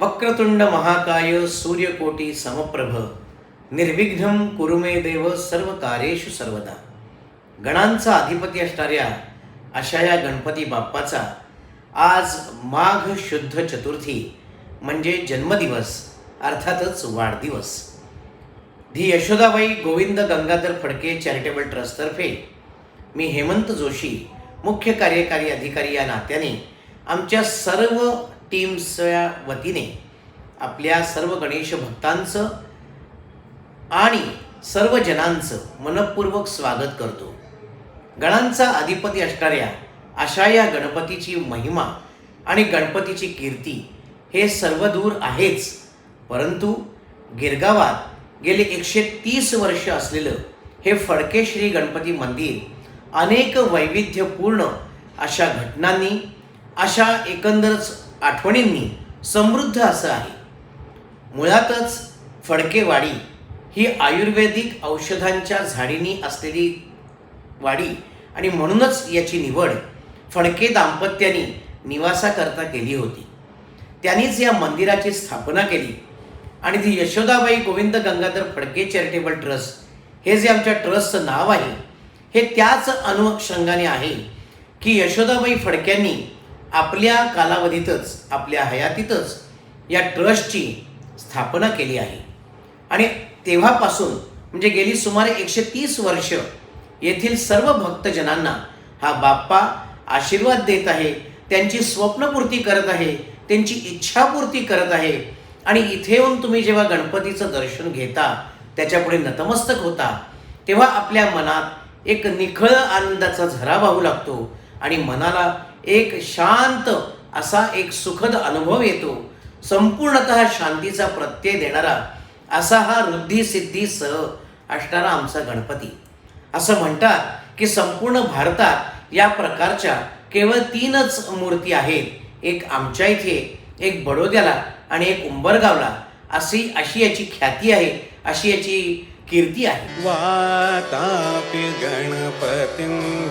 वक्रतुंड महाकाय सूर्यकोटी समप्रभ। निर्विघ्नम कुरुमे देव सर्व कार्येषु सर्वदा। गणांचा अधिपती असणाऱ्या अशा या गणपती बाप्पाचा आज माघ शुद्ध चतुर्थी म्हणजे जन्मदिवस अर्थातच वाढदिवस. धी यशोदाबाई गोविंद गंगाधर फडके चॅरिटेबल ट्रस्टतर्फे मी हेमंत जोशी मुख्य कार्यकारी अधिकारी या नात्याने आमच्या सर्व टीम्सच्या वतीने आपल्या सर्व गणेश भक्तांचं आणि सर्व जनांचं मनपूर्वक स्वागत करतो. गणांचा अधिपती असणाऱ्या अशा या गणपतीची महिमा आणि गणपतीची कीर्ती हे सर्वदूर आहेच. परंतु गिरगावात गेले एकशे तीस वर्ष असलेलं हे फडके श्री गणपती मंदिर अनेक वैविध्यपूर्ण अशा घटनांनी अशा एकंदरच आठवणींनी समृद्ध असं आहे. मुळातच फडकेवाडी ही आयुर्वेदिक औषधांच्या झाडीनी असलेली वाडी आणि म्हणूनच याची निवड फडके दाम्पत्याने निवासाकरता केली होती. त्यांनीच या मंदिराची स्थापना केली आणि ती यशोदाबाई गोविंद गंगाधर फडके चॅरिटेबल ट्रस्ट हे जे आमच्या ट्रस्टचं नाव आहे हे त्याच अनुषंगाने आहे की यशोदाबाई फडक्यांनी आपल्या कालावधीतच आपल्या हयातीतच या ट्रस्टची स्थापना केली आहे. आणि तेव्हापासून म्हणजे गेली सुमारे एकशे तीस वर्ष येथील सर्व भक्तजनांना हा बाप्पा आशीर्वाद देत आहे त्यांची स्वप्नपूर्ती करत आहे त्यांची इच्छापूर्ती करत आहे. आणि इथे येऊन तुम्ही जेव्हा गणपतीचं दर्शन घेता त्याच्यापुढे नतमस्तक होता तेव्हा आपल्या मनात एक निखळ आनंदाचा झरा वाहू लागतो. आणि मनाला एक शांत असा एक सुखद अनुभव येतो. संपूर्णत शांतीचा प्रत्यय देणारा असा हा रुद्धी सिद्धी सह असणारा आमचा गणपती. असं म्हणतात की संपूर्ण भारतात या प्रकारच्या केवळ तीनच मूर्ती आहेत. एक आमच्या इथे एक बडोद्याला आणि एक उंबरगावला. अशी अशी याची ख्याती आहे अशी याची कीर्ती आहे. गणपती गणपतिं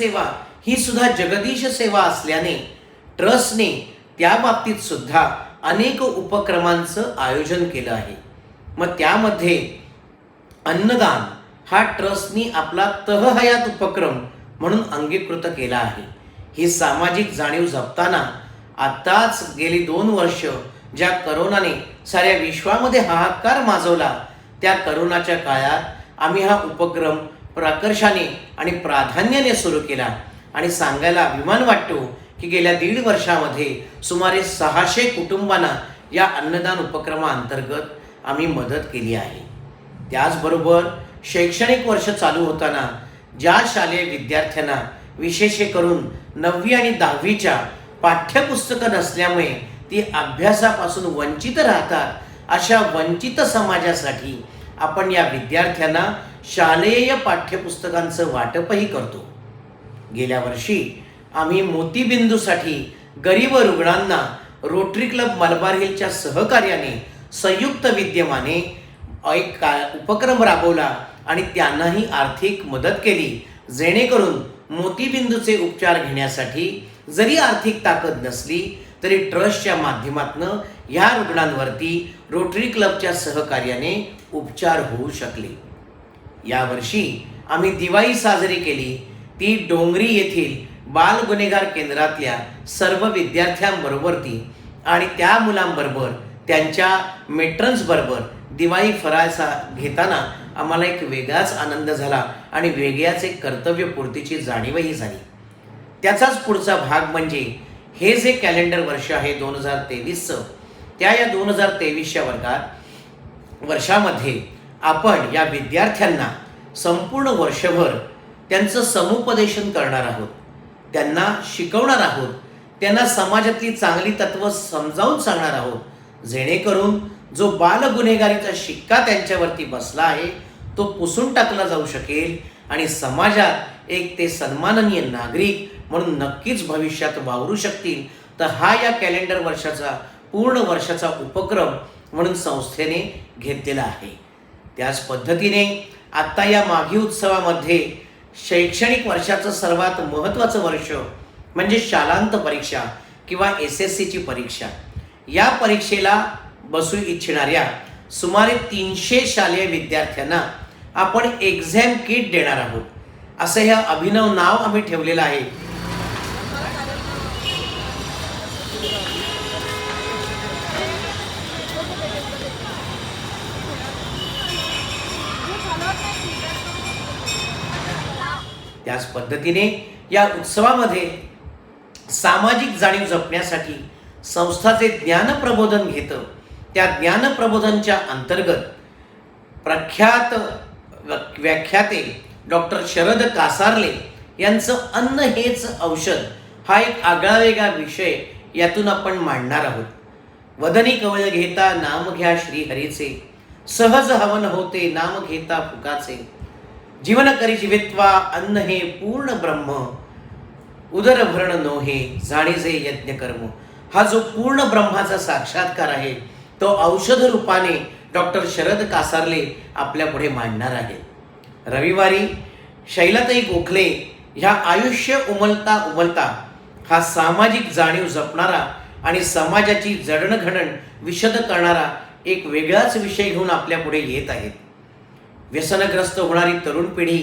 सेवा ही सुद्धा जगदीश सेवा असल्याने ट्रस्टने त्या बाबतीत सुद्धा अनेक उपक्रमांचं आयोजन केलं आहे. मग त्यामध्ये अन्नदान हा ट्रस्टनी आपला तहहयात उपक्रम म्हणून अंगीकृत केला आहे. ही सामाजिक जाणीव जपताना आत्ताच गेली दोन वर्ष ज्या करोनाने साऱ्या विश्वामध्ये हाहाकार माजवला त्या करोनाच्या काळात आम्ही हा उपक्रम प्रकर्षाने आणि प्राधान्याने सुरू केला. आणि सांगायला अभिमान वाटतो की गेल्या दीड वर्षामध्ये सुमारे सहाशे कुटुंबांना या अन्नदान उपक्रमाअंतर्गत आम्ही मदत केली आहे. त्याचबरोबर शैक्षणिक वर्ष चालू होताना ज्या शालेय विद्यार्थ्यांना विशेष करून नववी आणि दहावीच्या पाठ्यपुस्तकं नसल्यामुळे ती अभ्यासापासून वंचित राहतात अशा वंचित समाजासाठी आपण या विद्यार्थ्यांना शालेय पाठ्यपुस्तकांचं वाटपही करतो. गेल्या वर्षी आम्ही मोतीबिंदूसाठी गरीब रुग्णांना रोटरी क्लब मलबार हिलच्या सहकार्याने संयुक्त विद्यमाने एक का उपक्रम राबवला आणि त्यांनाही आर्थिक मदत केली जेणेकरून मोतीबिंदूचे उपचार घेण्यासाठी जरी आर्थिक ताकद नसली तरी ट्रस्टच्या माध्यमातून ह्या रुग्णांवरती रोटरी क्लबच्या सहकार्याने उपचार होऊ शकले. यावर्षी आम्ही दिवाळी साजरी केली. ती डोंगरी येथील बाल गुन्हेगार केंद्रातल्या सर्व विद्यार्थ्यांबरोबर ती आणि त्या मुलांबरोबर त्यांच्या मेट्रन्सबरोबर दिवाळी फराळचा घेताना आम्हाला एक वेगळाच आनंद झाला आणि वेगळ्याच एक कर्तव्यपूर्तीची जाणीवही झाली. त्याचाच पुढचा भाग म्हणजे हे जे कॅलेंडर वर्ष आहे दोन हजार तेवीसचं त्या या दोन हजार तेवीसच्या वर्गात वर्षामध्ये आपण या विद्यार्थ्यांना संपूर्ण वर्षभर त्यांचं समुपदेशन करणार आहोत. त्यांना शिकवणार आहोत. त्यांना समाजातली चांगली तत्त्व समजावून सांगणार आहोत. जेणेकरून जो बाल गुन्हेगारीचा शिक्का त्यांच्यावरती बसला आहे तो पुसून टाकला जाऊ शकेल आणि समाजात एक ते सन्माननीय नागरिक म्हणून नक्कीच भविष्यात वावरू शकतील. तर हा या कॅलेंडर वर्षाचा पूर्ण वर्षाचा उपक्रम म्हणून संस्थेने घेतलेला आहे. त्याच पद्धतीने आत्ता या माघी उत्सवामध्ये शैक्षणिक वर्षाचं सर्वात महत्त्वाचं वर्ष म्हणजे शालांत परीक्षा किंवा एस एस सीची परीक्षा. या परीक्षेला बसू इच्छिणाऱ्या सुमारे तीनशे शालेय विद्यार्थ्यांना आपण एक्झॅम किट देणार आहोत. असं हे अभिनव नाव आम्ही ठेवलेलं आहे. त्याच पद्धतीने या उत्सवामध्ये सामाजिक जाणीव जपण्यासाठी संस्थाचे ज्ञानप्रबोधन घेतं. त्या ज्ञानप्रबोधनच्या अंतर्गत प्रख्यात व्याख्याते डॉक्टर शरद कासारले यांचं अन्न हेच औषध हा एक आगळावेगळा विषय यातून आपण मांडणार आहोत. वदनी कवळ घेता नाम घ्या श्रीहरीचे सहज हवन होते नाम घेता फुकाचे. जीवन करी जीवित्वा अन्न हे पूर्ण ब्रह्म उदर भरण नोहे जाणीजे यज्ञ कर्म. हा जो पूर्ण ब्रह्माचा साक्षात्कार आहे तो औषध रूपाने डॉक्टर शरद कासारले आपल्या पुढे मांडणार आहेत रविवारी शैलताई गोखले ह्या आयुष्य उमलता उमलता हा सामाजिक जाणीव जपणारा आणि समाजाची जडणघडण विशद करणारा एक वेगळाच विषय घेऊन आपल्या पुढे येत आहेत. व्यसनग्रस्त होणारी तरुण पिढी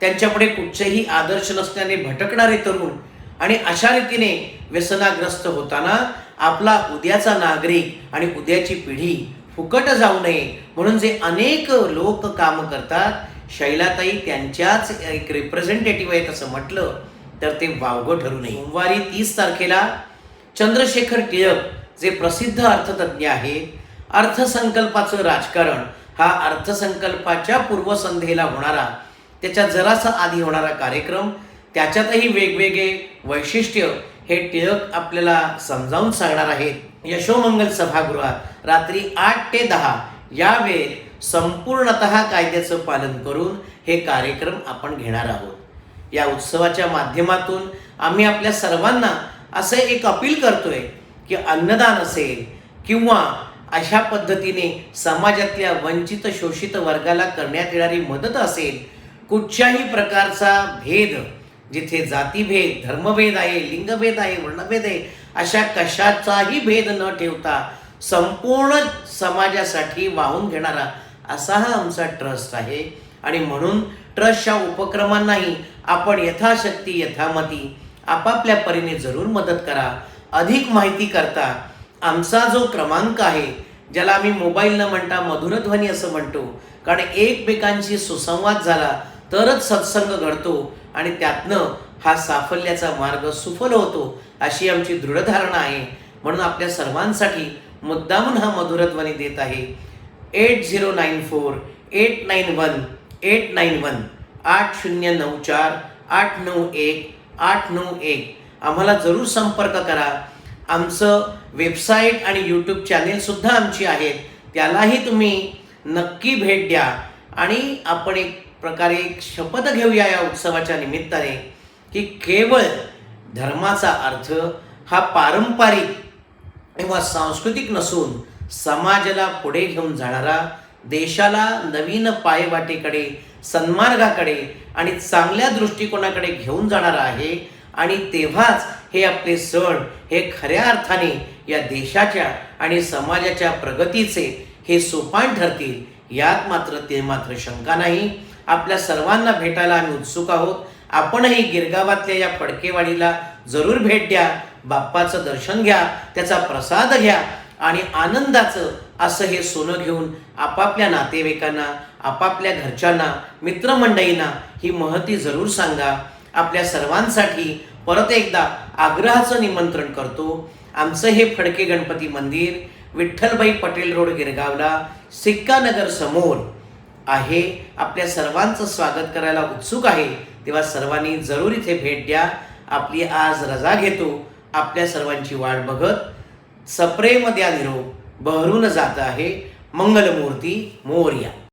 त्यांच्यापुढे कुठचेही आदर्श नसल्याने भटकणारे तरुण आणि अशा रीतीने व्यसनाग्रस्त होताना आपला उद्याचा नागरिक आणि उद्याची पिढी फुकट जाऊ नये म्हणून जे अनेक लोक काम करतात शैलाताई त्यांच्याच एक रिप्रेझेंटेटिव्ह आहेत असं म्हटलं तर ते वावगं ठरू नये. सोमवारी तीस तारखेला चंद्रशेखर टिळक जे प्रसिद्ध अर्थतज्ञ आहेत अर्थसंकल्पाचं राजकारण हा अर्थसंकल्पाच्या पूर्वसंध्येला होणारा त्याच्या जरासा आधी होणारा कार्यक्रम त्याच्यातही वेगवेगळे वैशिष्ट्य हे टिळक आपल्याला समजावून सांगणार आहेत. यशोमंगल सभागृहात रात्री आठ ते दहा यावेळेत संपूर्णत कायद्याचं पालन करून हे कार्यक्रम आपण घेणार आहोत. या उत्सवाच्या माध्यमातून आम्ही आपल्या सर्वांना असं एक अपील करतोय की अन्नदान असेल किंवा अशा पद्धतीने समाजातल्या वंचित शोषित वर्गाला करण्यात येणारी मदत असेल कुठच्याही प्रकारचा भेद जिथे जातीभेद धर्मभेद आहे लिंगभेद आहे वर्णभेद आहे अशा कशाचाही भेद न ठेवता संपूर्ण समाजासाठी वाहून घेणारा असा हा आमचा ट्रस्ट आहे. आणि म्हणून ट्रस्टच्या उपक्रमांनाही आपण यथाशक्ती यथामती आपापल्या परीने जरूर मदत करा. अधिक माहिती करता आमचा जो क्रमांक आहे ज्याला आम्ही मोबाईल न म्हणता मधुरध्वनी असं म्हणतो कारण एकमेकांशी सुसंवाद झाला तरच सत्संग घडतो आणि त्यातनं हा साफल्याचा मार्ग सुफल होतो अशी आमची दृढधारणा आहे. म्हणून आपल्या सर्वांसाठी मुद्दामून हा मधुरध्वनी देत आहे. Eight zero nine four eight nine one eight nine one आठ शून्य नऊ चार आठ नऊ एक आठ नऊ एक. आम्हाला जरूर संपर्क करा. आमचं वेबसाईट आणि यूट्यूब चॅनेलसुद्धा आमची आहेत. त्यालाही तुम्ही नक्की भेट द्या. आणि आपण एक प्रकारे एक शपथ घेऊया या उत्सवाच्या निमित्ताने की केवळ धर्माचा अर्थ हा पारंपरिक किंवा सांस्कृतिक नसून समाजाला पुढे घेऊन जाणारा देशाला नवीन पायवाटेकडे सन्मार्गाकडे आणि चांगल्या दृष्टिकोनाकडे घेऊन जाणारा आहे आणि तेव्हाच हे आपले सण हे खऱ्या अर्थाने या देशाच्या आणि समाजाच्या प्रगतीचे हे सोपान ठरतील. यात मात्र ते मात्र शंका नाही. आपल्या सर्वांना भेटायला आम्ही उत्सुक आहोत. आपणही गिरगावातल्या या फडकेवाडीला जरूर भेट द्या. बाप्पाचं दर्शन घ्या त्याचा प्रसाद घ्या आणि आनंदाचं असं हे सोनं घेऊन आपापल्या नातेवाईकांना आपापल्या घरच्यांना मित्रमंडळींना ही महती जरूर सांगा. आपल्या सर्वांसाठी परत एकदा आग्रहाचं निमंत्रण करतो. आमचं हे फडके गणपती मंदिर विठ्ठलबाई पटेल रोड गिरगावला सिक्कानगर समोर आहे. आपल्या सर्वांचं स्वागत करायला उत्सुक आहे. तेव्हा सर्वांनी जरूर इथे भेट द्या. आपली आज रजा घेतो. आपल्या सर्वांची वाट बघत सप्रेम द्या निरोप. बहरून जात आहे मंगलमूर्ती मोर्या.